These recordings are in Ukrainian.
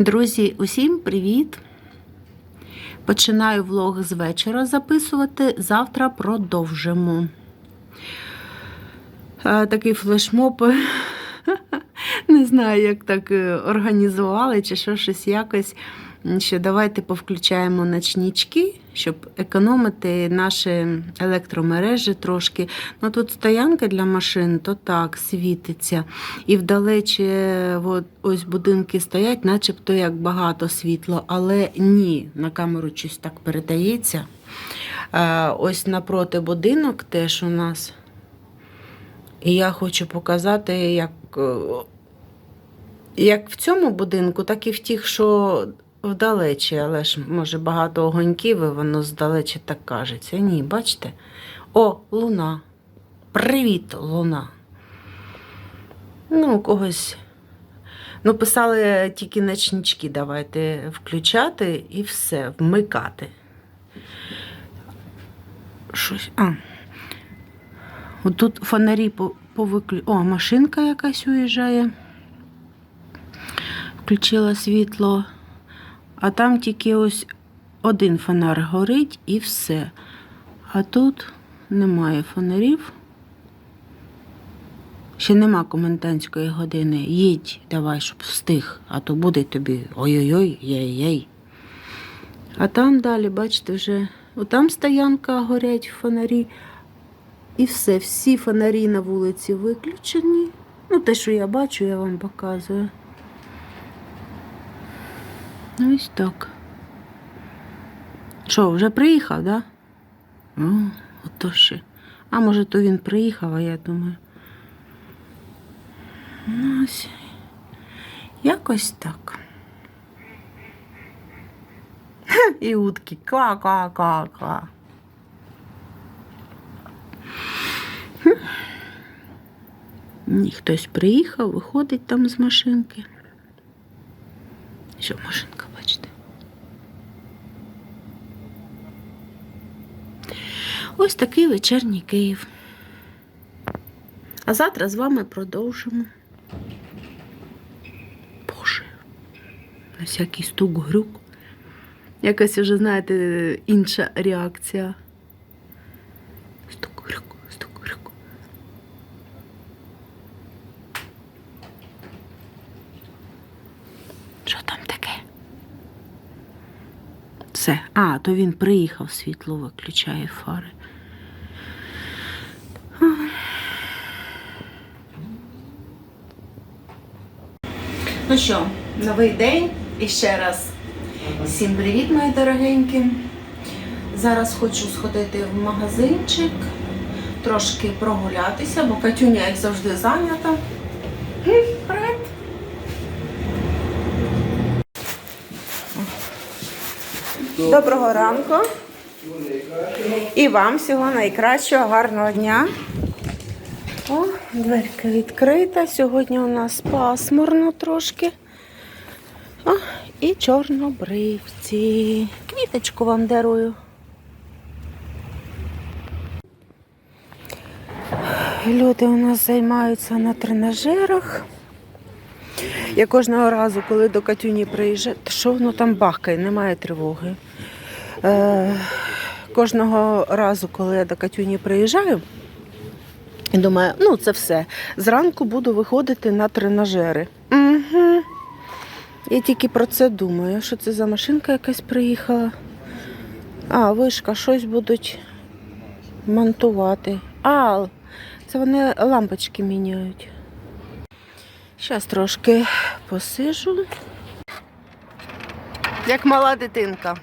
Друзі, усім привіт! Починаю влог з вечора записувати. Завтра продовжимо. Е, Такий флешмоб. Не знаю, як так е, організували, чи що щось якось. Що давайте повключаємо ночнічки, щоб економити наші електромережі трошки. Ну тут стоянка для машин, то так світиться. І вдалечі от, ось будинки стоять, начебто як багато світло, але ні, на камеру щось так передається. Е, Ось напроти будинок теж у нас. І я хочу показати, як, е, як в цьому будинку, так і в тих, що вдалечі, але ж може багато огоньків, і воно здалечі так кажеться. Ні, бачите? О, луна. Привіт, луна. Ну, когось. Ну, писали тільки ночнички, давайте включати і все, вмикати. Щось. А. Тут фонарі по- повиклю... О, машинка якась уїжджає. Включила світло. А там тільки ось один фонар горить і все. А тут немає фонарів. Ще нема комендантської години. Їдь, давай, щоб встиг, а то буде тобі ой-ой-ой, єй-єй. А там далі, бачите, вже там стоянка горять фонарі. І все, всі фонарі на вулиці виключені. Ну, те, що я бачу, я вам показую. Ну, ось так. Що, вже приїхав, да? О, ото. А може, то він приїхав, а я думаю. Ну, ось. Якось так. І утки. Ка-ка-ка-ка. Ні, хтось приїхав, виходить там з машинки. Що машинка, бачите? Ось такий вечірній Київ. А завтра з вами продовжимо. Боже, на всякий стук грюк. Якась вже, знаєте, інша реакція. Стук грюк, стук грюк. Що там таке? Все. А, то він приїхав, світло виключає фари. Ну що, новий день і ще раз всім привіт, мої дорогенькі. Зараз хочу сходити в магазинчик, трошки прогулятися, бо Катюня, як завжди, зайнята. М, Привіт! Доброго ранку. І вам всього найкращого, гарного дня. О, дверка відкрита. Сьогодні у нас пасмурно трошки. О, і чорнобривці. Квіточку вам дарую. Люди у нас займаються на тренажерах. Я кожного разу, коли до Катюні приїжджаю, що воно там бахкає, немає тривоги. Е, кожного разу, коли я до Катюні приїжджаю, і думаю, ну це все. Зранку буду виходити на тренажери. Угу. Я тільки про це думаю. Що це за машинка якась приїхала? А, вишка, щось будуть монтувати. А, це вони лампочки міняють. Зараз трошки посижу. Як мала дитинка.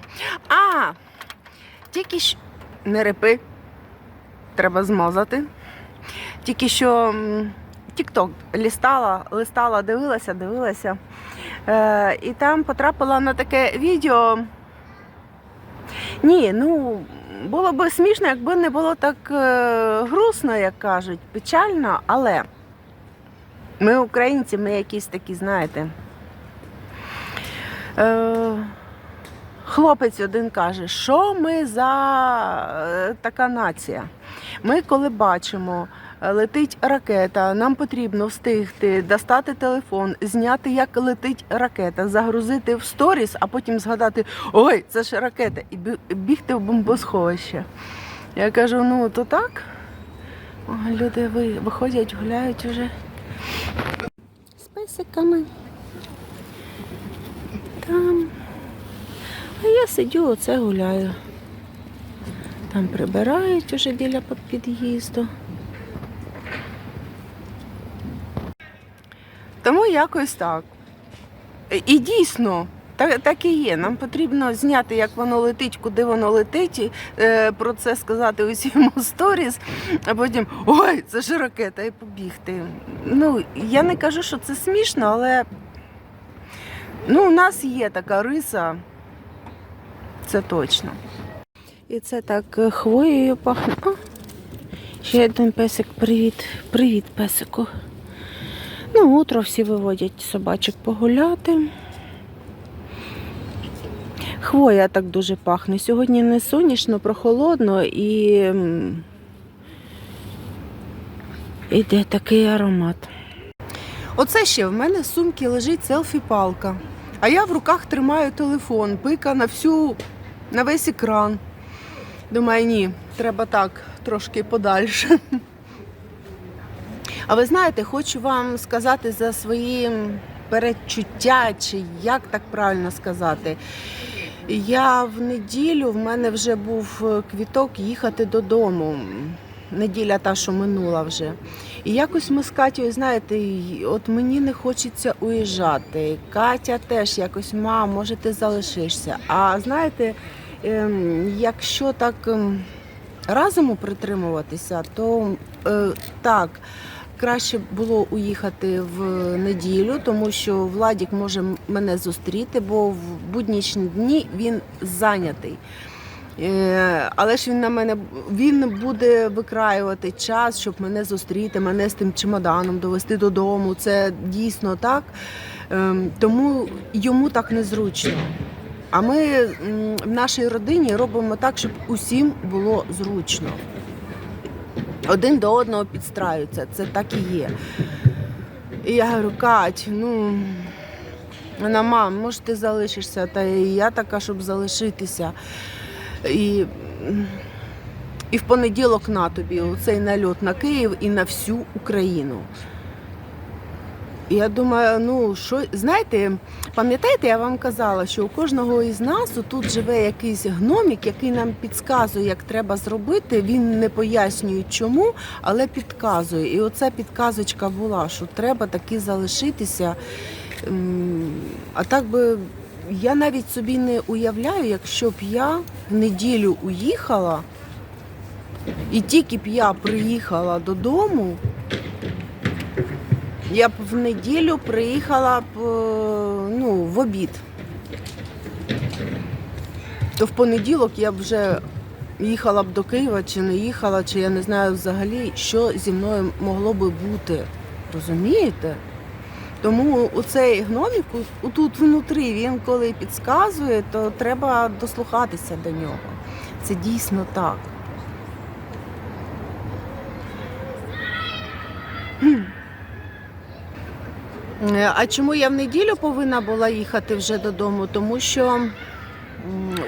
А, тільки що не репи. Треба змазати. Тільки що Тік-Ток лістала, листала, дивилася, дивилася. Е, і там потрапила на таке відео. Ні, ну було б смішно, якби не було так е, грустно, як кажуть, печально, але ми, українці, ми якісь такі, знаєте. Е, хлопець один каже, що ми за е, така нація. Ми коли бачимо летить ракета. Нам потрібно встигти достати телефон, зняти, як летить ракета, загрузити в сторіс, а потім згадати: ой, це ж ракета, і бігти в бомбосховище. Я кажу, ну то так. Люди виходять, гуляють уже з песиками. Там. А я сидю, оце гуляю. Там прибирають уже біля під- під'їзду. Тому якось так. І дійсно, так, так і є. Нам потрібно зняти, як воно летить, куди воно летить, і, е, про це сказати усім у сторіс, а потім ой, це ж ракета, і побігти. Ну, я не кажу, що це смішно, але ну, у нас є така риса, це точно. І це так е, хвоєю пахне. О, ще один песик, привіт, привіт, песику. Ну, утро всі виводять собачок погуляти. Хвоя так дуже пахне. Сьогодні не сонячно, прохолодно і м, іде такий аромат. Оце ще в мене в сумці лежить селфі-палка. А я в руках тримаю телефон, пика на всю, на весь екран. Думаю, ні, треба так, трошки подальше. А ви знаєте, хочу вам сказати за свої передчуття, чи як так правильно сказати. Я в неділю в мене вже був квіток їхати додому. Неділя та, що минула вже. І якось ми з Катєю, знаєте, от мені не хочеться уїжджати. Катя теж якось, мам, може, ти залишишся. А знаєте, якщо так ем, разом притримуватися, то е, так. Краще було уїхати в неділю, тому що Владік може мене зустріти, бо в буднічні дні він зайнятий. Е, Але ж він на мене він буде викраювати час, щоб мене зустріти, мене з тим чемоданом довести додому. Це дійсно так. Ем, Тому йому так незручно. А ми в нашій родині робимо так, щоб усім було зручно один до одного підстраюються. Це так і є. І я говорю, Кать, ну вона, мам, може ти залишишся? Та і я така, щоб залишитися. І, і в понеділок на тобі цей нальот на Київ і на всю Україну. Я думаю, ну що знаєте, пам'ятаєте, я вам казала, що у кожного із нас тут живе якийсь гномік, який нам підказує, як треба зробити. Він не пояснює чому, але підказує. І оця підказочка була, що треба таки залишитися. А так би я навіть собі не уявляю, якщо б я в неділю уїхала, і тільки б я приїхала додому. Я б в неділю приїхала б е, ну, в обід. То в понеділок я б вже їхала б до Києва, чи не їхала, чи я не знаю взагалі, що зі мною могло би бути. Розумієте? Тому оцей гномік тут внутрі, він коли підказує, то треба дослухатися до нього. Це дійсно так. А чому я в неділю повинна була їхати вже додому? Тому що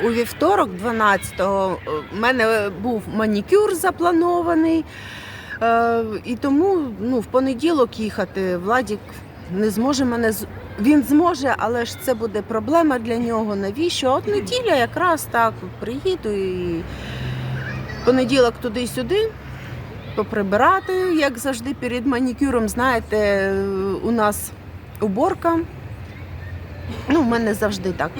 у вівторок, 12-го, е, в мене був манікюр запланований. Е, І тому ну, в понеділок їхати Владік не зможе мене Він зможе, але ж це буде проблема для нього. Навіщо? От неділя якраз так приїду і понеділок туди-сюди поприбирати, як завжди, перед манікюром. Знаєте, е, у нас уборка. Ну, в мене завжди так.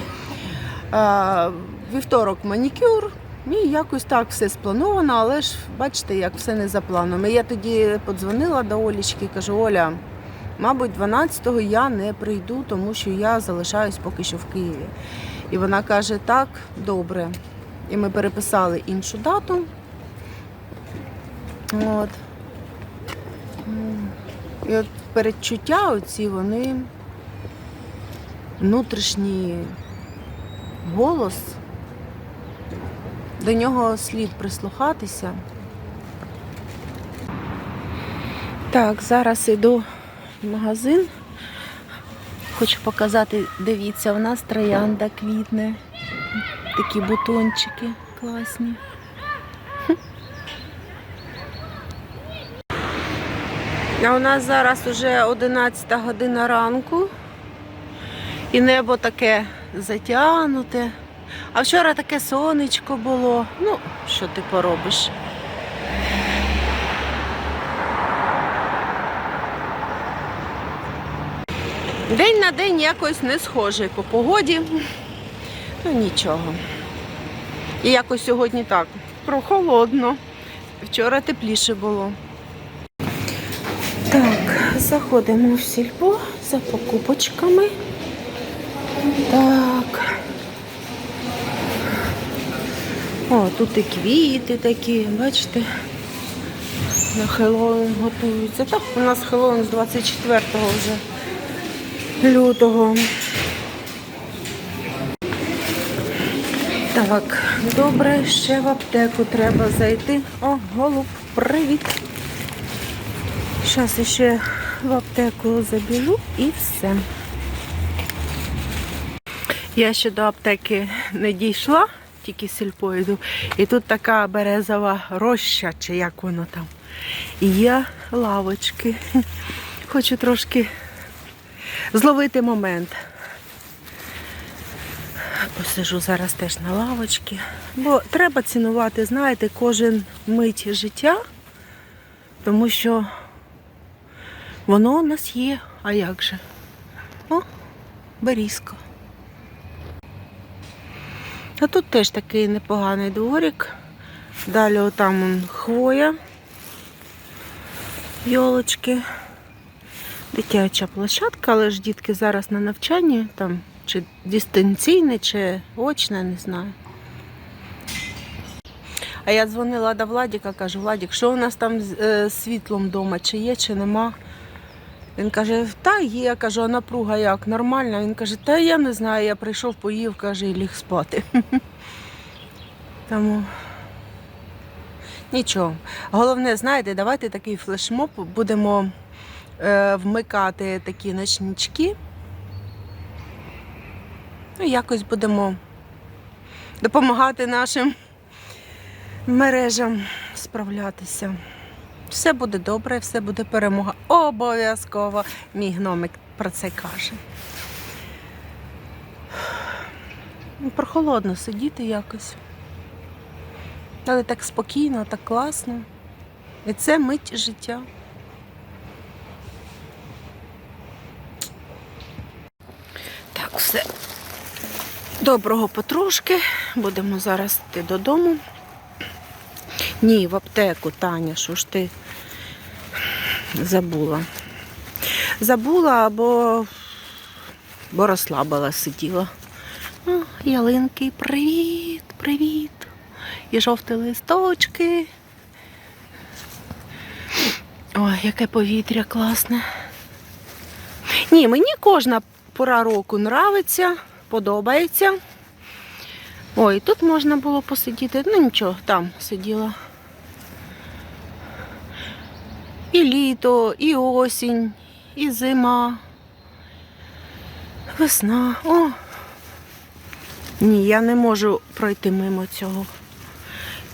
А, вівторок манікюр. І якось так все сплановано, але ж бачите, як все не за планом. І я тоді подзвонила до Олічки, і кажу, Оля, мабуть, 12-го я не прийду, тому що я залишаюсь поки що в Києві. І вона каже, так, добре. І ми переписали іншу дату. От. І от передчуття оці вони внутрішній голос, до нього слід прислухатися. Так, зараз йду в магазин. Хочу показати, дивіться, у нас троянда квітне. Такі бутончики класні. А у нас зараз уже 11 година ранку. І небо таке затягнуте. А вчора таке сонечко було. Ну, що ти поробиш? День на день якось не схожий по погоді. Ну нічого. І якось сьогодні так прохолодно. Вчора тепліше було. Так, заходимо в сільпо за покупочками. Так. О, тут і квіти такі, бачите? На Хеллоуін готуються. Так, у нас Хеллоуін з 24-го вже лютого. Так, добре, ще в аптеку треба зайти. О, голуб, привіт. Зараз ще в аптеку забіжу і все. Я ще до аптеки не дійшла, тільки сільпо йду. І тут така березова роща, чи як воно там. І є лавочки. Хочу трошки зловити момент. Посижу зараз теж на лавочці. Бо треба цінувати, знаєте, кожен мить життя, тому що воно у нас є. А як же? О, берізка. А тут теж такий непоганий дворик. Далі отам он хвоя, йолочки, дитяча площадка, але ж дітки зараз на навчанні, там чи дистанційне, чи очне, не знаю. А я дзвонила до Владіка, кажу, Владік, що у нас там з е, світлом вдома, чи є, чи нема. Він каже, та є, кажу, а напруга як, нормальна. Він каже, та я не знаю, я прийшов, поїв, каже, і ліг спати. Тому нічого. Головне, знаєте, давайте такий флешмоб будемо е, вмикати такі ночнички. Ну, якось будемо допомагати нашим мережам справлятися. Все буде добре, все буде перемога. Обов'язково мій гномик про це каже. Ну, Прохолодно сидіти якось. Але так спокійно, так класно. І це мить життя. Так, все. Доброго потрошки. Будемо зараз йти додому. Ні, в аптеку, Таня, що ж ти забула. Забула або бо розслабила, сиділа. О, ялинки, привіт, привіт. І жовті листочки. Ой, яке повітря класне. Ні, мені кожна пора року нравиться, подобається. Ой, тут можна було посидіти. Ну нічого, там сиділа. І літо, і осінь, і зима, весна. О! Ні, я не можу пройти мимо цього.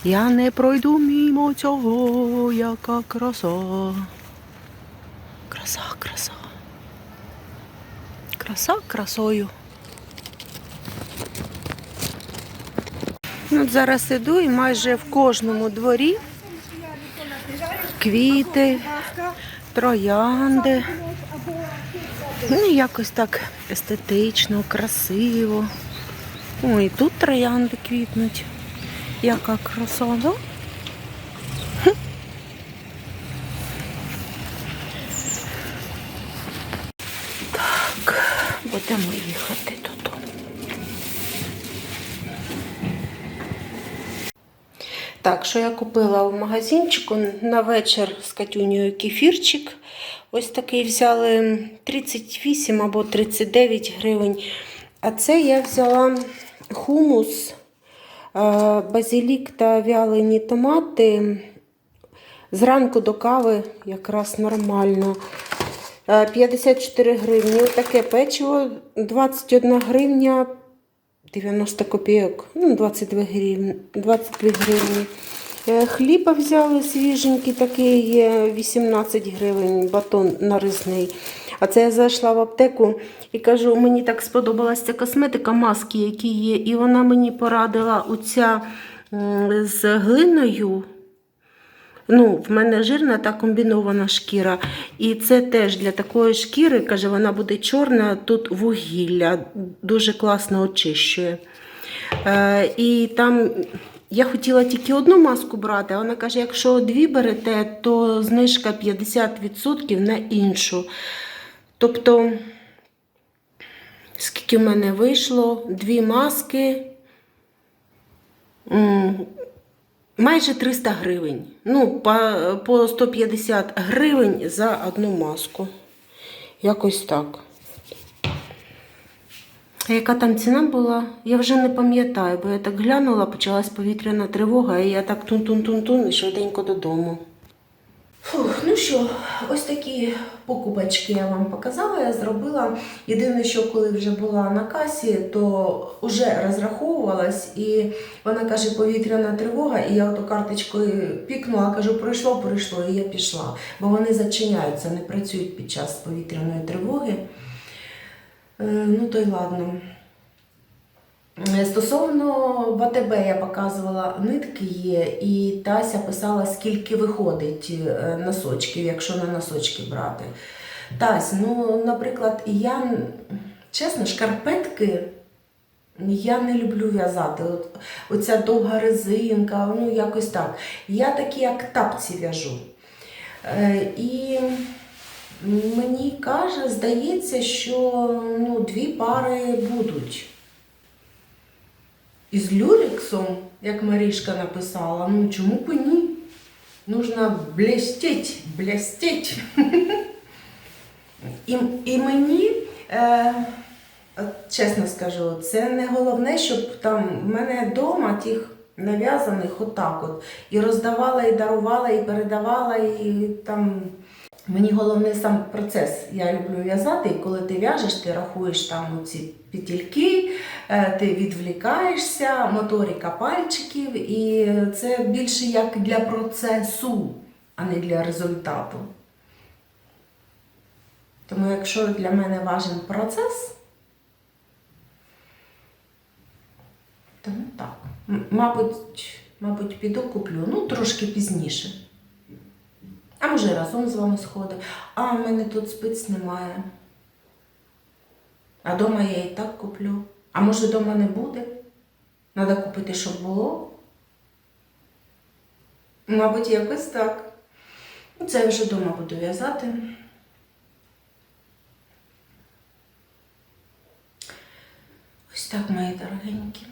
Я не пройду мимо цього, яка краса. Краса, краса. Краса красою. Ну, зараз іду і майже в кожному дворі квіти, троянди. Ну, якось так естетично, красиво. Ой, тут троянди квітнуть. Яка краса, да? Хм. Так, будемо їхати додому. Так, що я купила в магазинчику на вечір з Катюнею кефірчик. Ось такий взяли 38 або 39 гривень. А це я взяла хумус, е, базилік та вялені томати Зранку до кави якраз нормально. Е, 54 гривні. Таке печиво 21 гривня 90 копійок. Ну, 22 гривні. 22 гривні. Е, Хліба взяли свіженький, такий 18 гривень, батон нарізний. А це я зайшла в аптеку і кажу, мені так сподобалася ця косметика, маски, які є. І вона мені порадила оця з глиною. Ну, в мене жирна та комбінована шкіра. І це теж для такої шкіри, каже, вона буде чорна, тут вугілля, дуже класно очищує. Е, і там я хотіла тільки одну маску брати, а вона каже, якщо дві берете, то знижка 50% на іншу. Тобто, скільки в мене вийшло? Дві маски. Майже 300 гривень. Ну, по 150 гривень за одну маску. Якось так. А яка там ціна була? Я вже не пам'ятаю, бо я так глянула, почалась повітряна тривога, і я так тун-тун-тун-тун і швиденько додому. Фух, ну що, ось такі покупочки я вам показала, я зробила. Єдине, що коли вже була на касі, то вже розраховувалась, і вона каже, повітряна тривога, і я ото карточкою пікнула, кажу, пройшло, пройшло, і я пішла. Бо вони зачиняються, не працюють під час повітряної тривоги. Е, Ну, то й ладно. Е, Стосовно в АТБ я показувала, нитки є, і Тася писала, скільки виходить е, носочків, якщо на носочки брати. Тась, ну, наприклад, я, чесно, шкарпетки я не люблю в'язати. Оця довга резинка, ну якось так. Я такі, як тапці в'яжу. Е, і мені каже, здається, що ну, дві пари будуть. Із люрексом, як Марішка написала, ну чому б ні? Нужно блестеть, блестеть. І, і мені, е, чесно скажу, це не головне, щоб там в мене вдома тих нав'язаних отак от. І роздавала, і дарувала, і передавала, і там. Мені головне сам процес. Я люблю в'язати, і коли ти в'яжеш, ти рахуєш там ці петельки, е, ти відвлікаєшся, моторика пальчиків, і це більше як для процесу, а не для результату. Тому якщо для мене важен процес, то ну так. Мабуть, мабуть, піду куплю, ну трошки пізніше. Може разом з вами сходить. А в мене тут спиць немає. А дома я і так куплю. А може дома не буде? Треба купити, щоб було. Мабуть, якось так. Це я вже вдома буду в'язати. Ось так, мої дорогенькі.